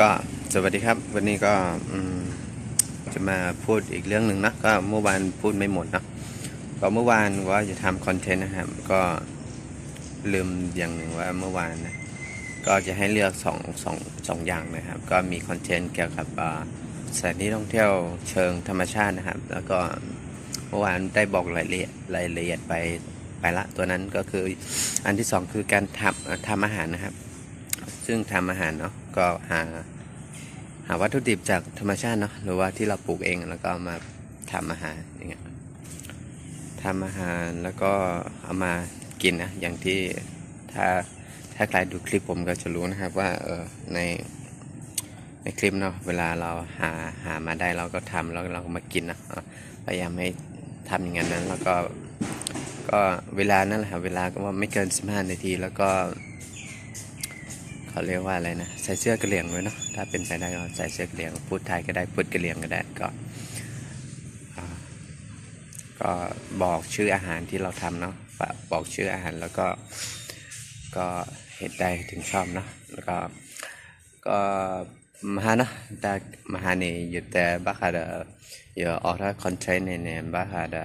ก็สวัสดีครับ วันนี้ก็จะมาพูดอีกเรื่องหนึ่งนะก็เมื่อวานพูดไม่หมดนะก็เมื่อวานว่าจะทำคอนเทนต์นะครับก็ลืมอย่างหนึ่งว่าเมื่อวานนะก็จะให้เลือกสองสองสองอย่างนะครับ ก็มีคอนเทนต์เกี่ยวกับสถานที่ท่องเที่ยวเชิงธรรมชาตินะครับ แล้วก็เมื่อวานได้บอกรายละเอียดรายละเอียดไปไปละตัวนั้นก็คืออันที่สองคือการทำทำอาหารนะครับ ซึ่งทำอาหารเนาะก็หาหาวัตถุดิบจากธรรมชาติเนาะหรือว่าที่เราปลูกเองแล้วก็มาทำอาหารอย่างเงี้ยทำอาหารแล้วก็เอามากินนะอย่างที่ถ้าถ้าใครดูคลิปผมก็จะรู้นะครับว่าเออในในคลิปเนาะเวลาเราหาหามาได้เราก็ทำแล้วเราก็มากินนะพยายามให้ทำอย่างนั้นแล้วก็ก็เวลานั่นแหละครับเวลาก็ว่าไม่เกิน 15 นาทีแล้วก็ เขาเรียกว่าอะไรนะใส่เสื้อกระเหลี่ยงไว้เนาะถ้าเป็นไปได้ก็ใส่เสื้อกระเหลี่ยงพูดไทยก็ได้พูดกระเหลี่ยงก็ได้ก็ก็บอกชื่ออาหารที่เราทำเนาะบอกชื่ออาหารแล้วก็ก็เหตุใดถึงชอบเนาะแล้วก็ก็มาฮาเนาะแต่มาฮานี่อยู่แต่บ้าค่ะเดอยู่ออกถ้าคอนเทนต์เนี่ยบ้าค่ะเดอ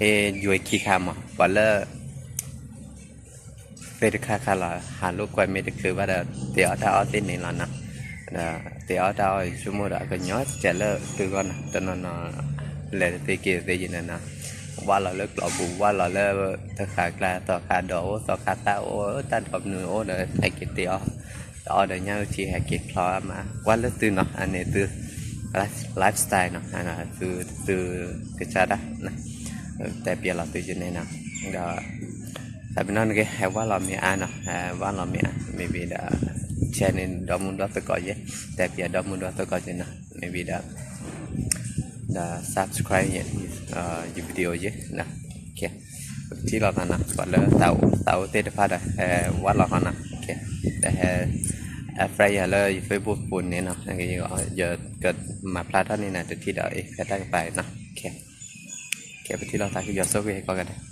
えー、有期間も、完了。เฟรคาคาลาหาลูกควยไม่ได้คือว่าเดี๋ยวถ้าเอาตินนี่ละนะเดี๋ยวถ้าเอาสมมติเราก็ย้อนเจะเลิกตัวก่อนตอนนั้นเลยตีเกียร์ตียินนะว่าเราเลิกหลอบูว่าเราเลิกตะขากลาต่อขาโดต่อขาตาโอตันกับหนูโอเดี๋ยวไอ้กิเดียวต่อเดี๋ยวเนี้ยชีให้กิคลอมาว่าเลิกตื่นเนาะอันนี้ตื่นไลฟ์สไตล์เนาะอันนั้นตื่นตื่นกระชาดนะ แต่เปียเราตัวจะเนี่ยนะก็แต่เป็นนั่นก็เห็ว่าเรามีอะนะว่าเรามีอะมีวิดาเช่นดอมุนดอตะกอเยแต่เปียดอมุนดอตะกอเจนะมีวิดาดา subscribe เนี่ยอยู่วิดีโอเยนะโอเคที่เราทำนะก็เลยเต่าเต่าเตะพัดอะว่าเราทำนะโอเคแต่แอฟไรยาเลยเฟซบุ๊กปุ่นเนี่ยเนาะอย่างเงี้ยเกิดมาพลาดท่านนี่นะจะที่เดาเอ๊ะได้ไปนะโอเค เคไปที่เราทำคือยอดโซ่ก็กัน